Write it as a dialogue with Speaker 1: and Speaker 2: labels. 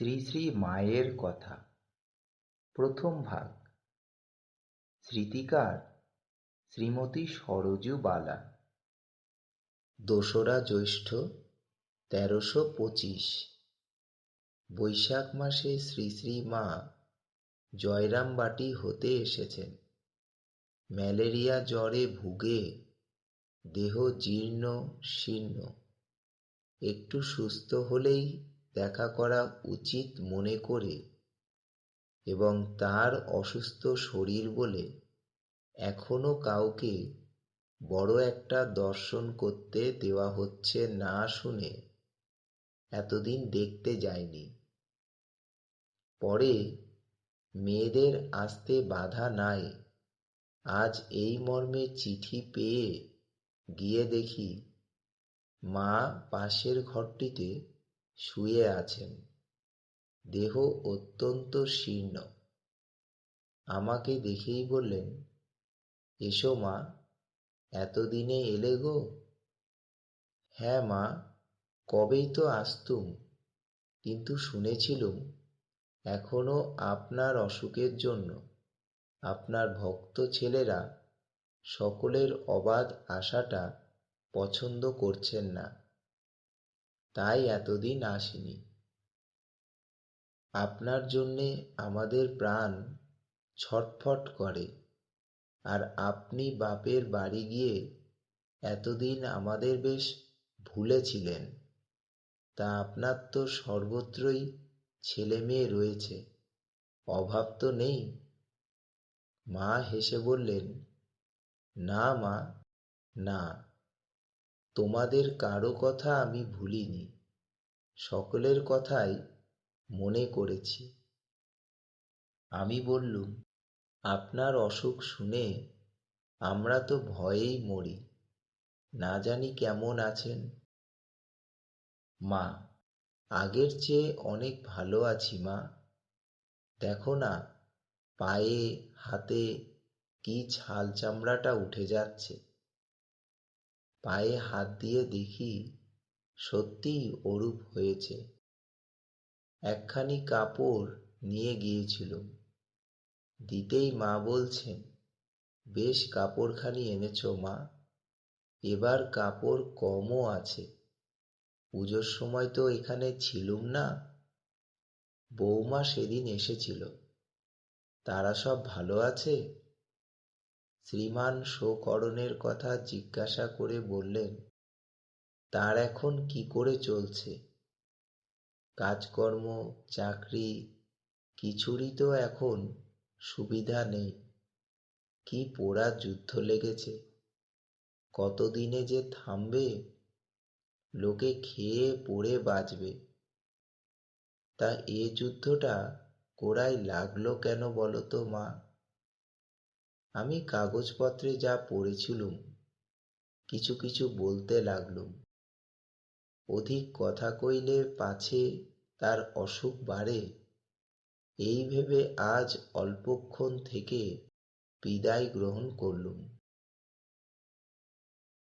Speaker 1: শ্রী শ্রী মায়ের কথা। প্রথম ভাগ। স্মৃতিকার শ্রীমতী সরজু বালা। দোসরা জ্যৈষ্ঠ, তেরোশো পঁচিশ। বৈশাখ মাসে শ্রী শ্রী মা জয়রামবাটি হতে এসেছেন। ম্যালেরিয়া জ্বরে ভুগে দেহ জীর্ণ, শীর্ণ। একটু সুস্থ হলেই দেখা করা উচিত মনে করে এবং তার অসুস্থ শরীর বলে এখনও কাউকে বড় একটা দর্শন করতে দেওয়া হচ্ছে না শুনে এতদিন দেখতে যায়নি। পরে মেয়েদের আসতে বাধা নাই। আজ এই মর্মে চিঠি পেয়ে গিয়ে দেখি মা পাশের ঘরটিতে শুয়ে আছেন। দেহ অত্যন্ত শীর্ণ। আমাকে দেখেই বললেন, এসো মা, এতদিনে এলে গো? হ্যাঁ মা, কবেই তো আসতুম, কিন্তু শুনেছিলুম, এখনও আপনার অসুখের জন্য, আপনার ভক্ত ছেলেরা সকলের অবাধ আশাটা পছন্দ করছেন না। তাই এতদিন আসিনি। আপনার জন্যে আমাদের প্রাণ ছটফট করে। আর আপনি বাপের বাড়ি গিয়ে এতদিন আমাদের বেশ ভুলেছিলেন। তা আপনার তো সর্বত্রই ছেলে মেয়ে রয়েছে, অভাব তো নেই। মা হেসে বললেন, না মা, না। তোমাদের কারও কথা আমি ভুলিনি, সকলের কথাই মনে করেছি। আমি বললুম, আপনার অসুখ শুনে আমরা তো ভয়েই মরি, না জানি কেমন আছেন? মা, আগের চেয়ে অনেক ভালো আছি মা। দেখো না, পায়ে, হাতে কি ছাল চামড়াটা উঠে যাচ্ছে। পায়ে হাত দিয়ে দেখি সত্যিই ওরূপ হয়েছে। একখানি কাপড় নিয়ে গিয়েছিলুম দিতেই মা বলছেন, বেশ কাপড়খানি এনেছ মা। এবার কাপড় কমও আছে। পুজোর সময় তো এখানে ছিলুম না? বৌমা সেদিন এসেছিল। তারা সব ভালো আছে? শ্রীমান শোকরণের কথা জিজ্ঞাসা করে বললেন, তার এখন কি করে চলছে? কাজকর্ম, চাকরি, কিছুরই তো এখন সুবিধা নেই। কি পোড়া যুদ্ধ লেগেছে? কতদিনে যে থামবে? লোকে খেয়ে, পড়ে বাঁচবে। তা এ যুদ্ধটা কোরাই লাগল কেন বলো তো মা? আমি কাগজপত্রে যা পড়েছিলুম, কিছু কিছু বলতে লাগলুম। অধিক কথা কইলে পাছে তার অসুখ বাড়ে, এই ভেবে আজ অল্পক্ষণ থেকে বিদায় গ্রহণ করলুম।